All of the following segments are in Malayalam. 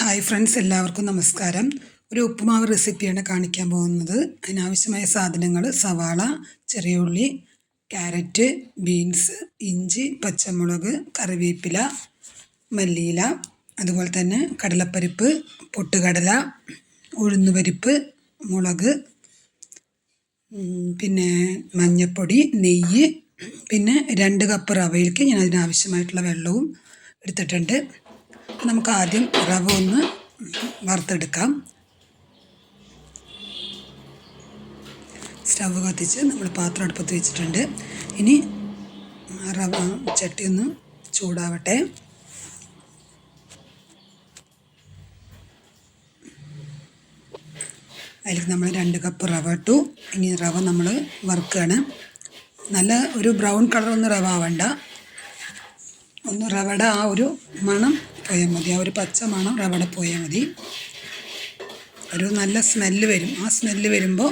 ഹായ് ഫ്രണ്ട്സ് എല്ലാവർക്കും നമസ്കാരം. ഒരു ഉപ്പുമാവ് റെസിപ്പിയാണ് കാണിക്കാൻ പോകുന്നത്. അതിനാവശ്യമായ സാധനങ്ങൾ സവാള ചെറിയ ഉള്ളി ക്യാരറ്റ് ബീൻസ് ഇഞ്ചി പച്ചമുളക് കറിവേപ്പില മല്ലിയില അതുപോലെ തന്നെ കടലപ്പരിപ്പ് പൊട്ടുകടല ഉഴുന്നുപരിപ്പ് മുളക് പിന്നെ മഞ്ഞൾപ്പൊടി നെയ്യ് പിന്നെ രണ്ട് കപ്പ് റവയിലേക്ക് ഞാൻ അതിനാവശ്യമായിട്ടുള്ള വെള്ളവും എടുത്തിട്ടുണ്ട്. നമുക്ക് ആദ്യം റവ ഒന്ന് വറുത്തെടുക്കാം. സ്റ്റവ് കത്തിച്ച് നമ്മൾ പാത്രം അടുപ്പത്ത് വെച്ചിട്ടുണ്ട്. ഇനി റവ ചട്ടി ഒന്ന് ചൂടാവട്ടെ. അതിലേക്ക് നമ്മൾ രണ്ട് കപ്പ് റവ ഇട്ടു. ഇനി റവ നമ്മൾ വറുക്കുകയാണ്. നല്ല ഒരു ബ്രൗൺ കളർ ഒന്ന് റവ ആവണ്ട. ഒന്ന് റവയുടെ ആ ഒരു മണം പോയാൽ മതി. ആ ഒരു പച്ച മണം അവിടെ പോയാൽ മതി. ഒരു നല്ല സ്മെല്ല് വരും. ആ സ്മെല്ല് വരുമ്പോൾ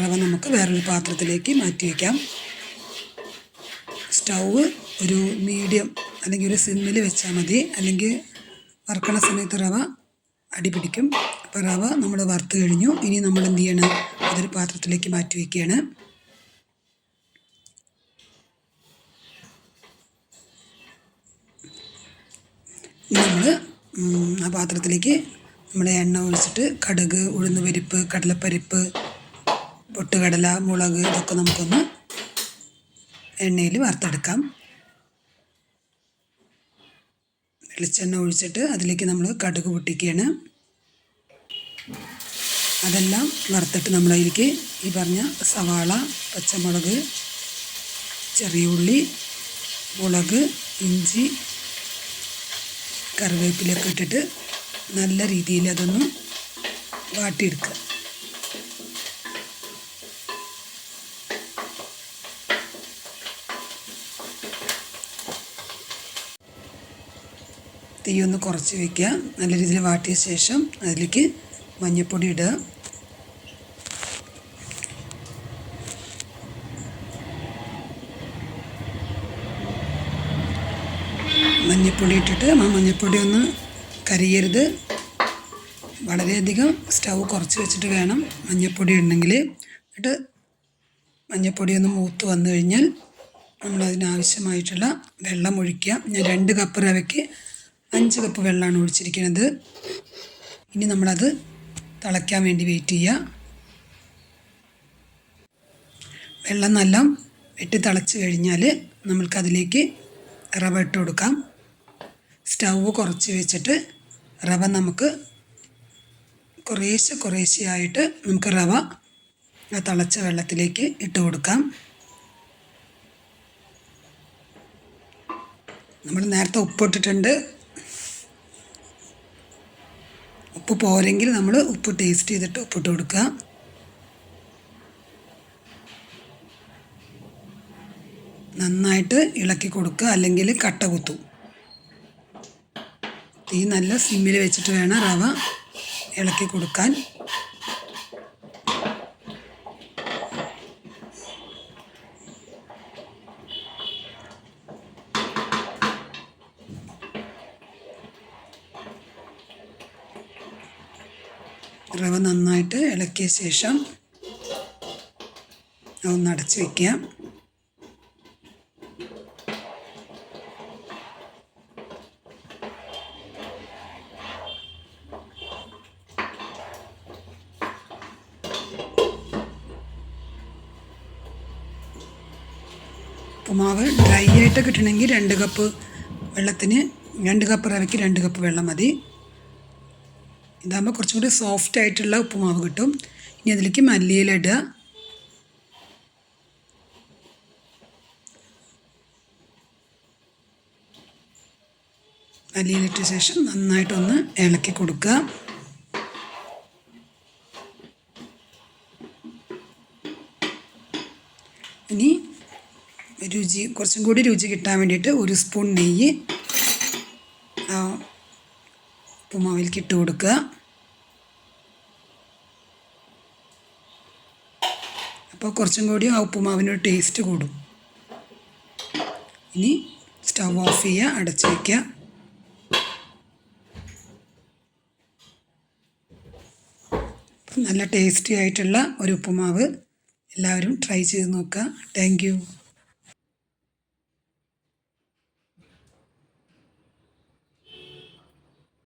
റവ നമുക്ക് വേറൊരു പാത്രത്തിലേക്ക് മാറ്റി വയ്ക്കാം സ്റ്റൗവ് ഒരു മീഡിയം അല്ലെങ്കിൽ ഒരു സിമ്മിൽ വെച്ചാൽ മതി. അല്ലെങ്കിൽ വറുക്കണ സമയത്ത് റവ അടി പിടിക്കും. അപ്പോൾ റവ നമ്മൾ വറുത്ത് കഴിഞ്ഞു. ഇനി നമ്മൾ എന്ത് ചെയ്യണം? അതൊരു പാത്രത്തിലേക്ക് മാറ്റി വയ്ക്കുകയാണ് നമ്മൾ ആ പാത്രത്തിലേക്ക് നമ്മൾ എണ്ണ ഒഴിച്ചിട്ട് കടുക് ഉഴുന്ന് പരിപ്പ് കടലപ്പരിപ്പ് പൊട്ടുകടല മുളക് ഇതൊക്കെ നമുക്കൊന്ന് എണ്ണയിൽ വറുത്തെടുക്കാം. വെളിച്ചെണ്ണ ഒഴിച്ചിട്ട് അതിലേക്ക് നമ്മൾ കടുക് പൊട്ടിക്കുകയാണ്. അതെല്ലാം വറുത്തിട്ട് നമ്മളതിലേക്ക് ഈ പറഞ്ഞ സവാള പച്ചമുളക് ചെറിയ ഉള്ളി മുളക് ഇഞ്ചി കറിവേപ്പിലൊക്കെ ഇട്ടിട്ട് നല്ല രീതിയിൽ അതൊന്ന് വാട്ടിയെടുക്കുക. തീയൊന്ന് കുറച്ച് വയ്ക്കുക നല്ല രീതിയിൽ വാട്ടിയ ശേഷം അതിലേക്ക് മഞ്ഞൾപ്പൊടി ഇടുക. മഞ്ഞൾപ്പൊടി ഇട്ടിട്ട് ആ മഞ്ഞൾപ്പൊടി ഒന്ന് കരിയരുത്. വളരെയധികം സ്റ്റൗ കുറച്ച് വെച്ചിട്ട് വേണം മഞ്ഞൾപ്പൊടി ഉണ്ടെങ്കിൽ എന്നിട്ട് മഞ്ഞൾപ്പൊടി ഒന്ന് മൂത്ത് വന്നു കഴിഞ്ഞാൽ നമ്മൾ അതിനാവശ്യമായിട്ടുള്ള വെള്ളം ഒഴിക്കുക. ഞാൻ രണ്ട് കപ്പ് റവയ്ക്ക് അഞ്ച് കപ്പ് വെള്ളമാണ് ഒഴിച്ചിരിക്കുന്നത്. ഇനി നമ്മളത് തിളയ്ക്കാൻ വേണ്ടി വെയിറ്റ് ചെയ്യുക. വെള്ളം നല്ല വെട്ടി തിളച്ച് കഴിഞ്ഞാൽ നമ്മൾക്കതിലേക്ക് റവ ഇട്ട് കൊടുക്കാം. സ്റ്റൗവ് കുറച്ച് വെച്ചിട്ട് റവ നമുക്ക് കുറേശ്ശെ കുറേശ്ശെയായിട്ട് നമുക്ക് റവ ആ തിളച്ച വെള്ളത്തിലേക്ക് ഇട്ട് കൊടുക്കാം. നമ്മൾ നേരത്തെ ഉപ്പിട്ടിട്ടുണ്ട്. ഉപ്പ് പോരെങ്കിൽ നമ്മൾ ഉപ്പ് ടേസ്റ്റ് ചെയ്തിട്ട് ഉപ്പിട്ട് കൊടുക്കുക. നന്നായിട്ട് ഇളക്കി കൊടുക്കുക അല്ലെങ്കിൽ കട്ട കുത്തും. തീ നല്ല സിമ്മിൽ വെച്ചിട്ട് വേണം റവ ഇളക്കി കൊടുക്കാൻ. റവ നന്നായിട്ട് ഇളക്കിയ ശേഷം ഒന്ന് അടച്ചു വയ്ക്കുക ഉപ്പുമാവ് ഡ്രൈ ആയിട്ട് കിട്ടണമെങ്കിൽ രണ്ട് കപ്പ് വെള്ളത്തിന് രണ്ട് കപ്പ് റവയ്ക്ക് രണ്ട് കപ്പ് വെള്ളം മതി. ഇതാകുമ്പോൾ കുറച്ചും കൂടി സോഫ്റ്റ് ആയിട്ടുള്ള ഉപ്പുമാവ് കിട്ടും. ഇനി അതിലേക്ക് മല്ലിയില ഇടുക. മല്ലിയിലിട്ട ശേഷം നന്നായിട്ടൊന്ന് ഇളക്കി കൊടുക്കുക. ഇനി രുചി കുറച്ചും കൂടി രുചി കിട്ടാൻ വേണ്ടിയിട്ട് ഒരു സ്പൂൺ നെയ്യ് ഉപ്പുമാവിലേക്ക് ഇട്ട് കൊടുക്കുക. അപ്പോൾ കുറച്ചും കൂടി ആ ഉപ്പുമാവിനൊരു ടേസ്റ്റ് കൂടും. ഇനി സ്റ്റവ് ഓഫ് ചെയ്യുക അടച്ച് വയ്ക്കുക. നല്ല ടേസ്റ്റി ആയിട്ടുള്ള ഒരു ഉപ്പുമാവ് എല്ലാവരും ട്രൈ ചെയ്ത് നോക്കുക. താങ്ക്